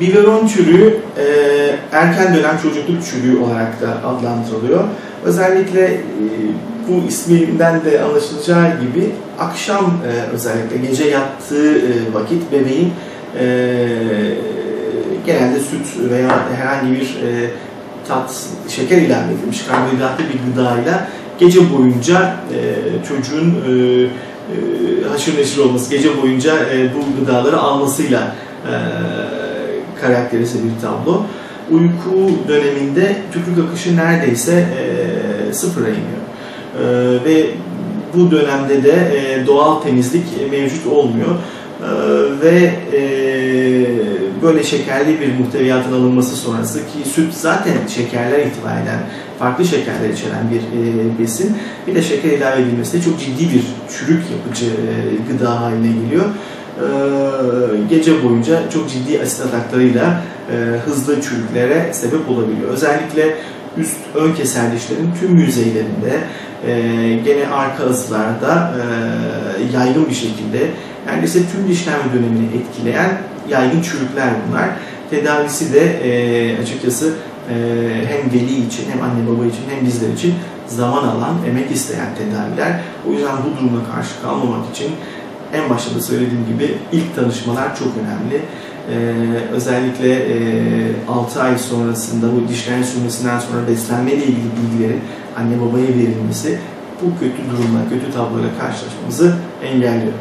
Biberon çürüğü e, erken dönem çocukluk çürüğü olarak da adlandırılıyor. Özellikle e, bu isminden de anlaşılacağı gibi akşam e, özellikle gece yattığı e, vakit bebeğin e, genelde süt veya herhangi bir e, tat, şeker ilave edilmiş karbonhidratlı bir gıdayla gece boyunca e, çocuğun e, e, haşır neşir olması, gece boyunca e, bu gıdaları almasıyla e, karakterize bir tablo. Uyku döneminde tükürük akışı neredeyse e, sıfıra iniyor. E, ve bu dönemde de e, doğal temizlik mevcut olmuyor. E, ve e, böyle şekerli bir muhteviyatın alınması sonrası ki süt zaten şekerler itibariyle farklı şekerler içeren bir e, besin. Bir de şeker ilave edilmesi de çok ciddi bir çürük yapıcı e, gıda haline geliyor. E, gece boyunca çok ciddi asit ataklarıyla e, hızlı çürüklere sebep olabiliyor. Özellikle üst ön keser dişlerin tüm yüzeylerinde e, gene arka azılarda e, yaygın bir şekilde neredeyse tüm dişlenme dönemini etkileyen yaygın çürükler bunlar. Tedavisi de e, açıkçası e, hem veli için hem anne baba için hem bizler için zaman alan, emek isteyen tedaviler. O yüzden bu duruma karşı kalmamak için en başta da söylediğim gibi ilk tanışmalar çok önemli. Ee, özellikle e, 6 ay sonrasında bu dişlerin sürmesinden sonra beslenme ile ilgili bilgilerin anne babaya verilmesi bu kötü durumla, kötü tabloyla karşılaşmamızı engelliyor.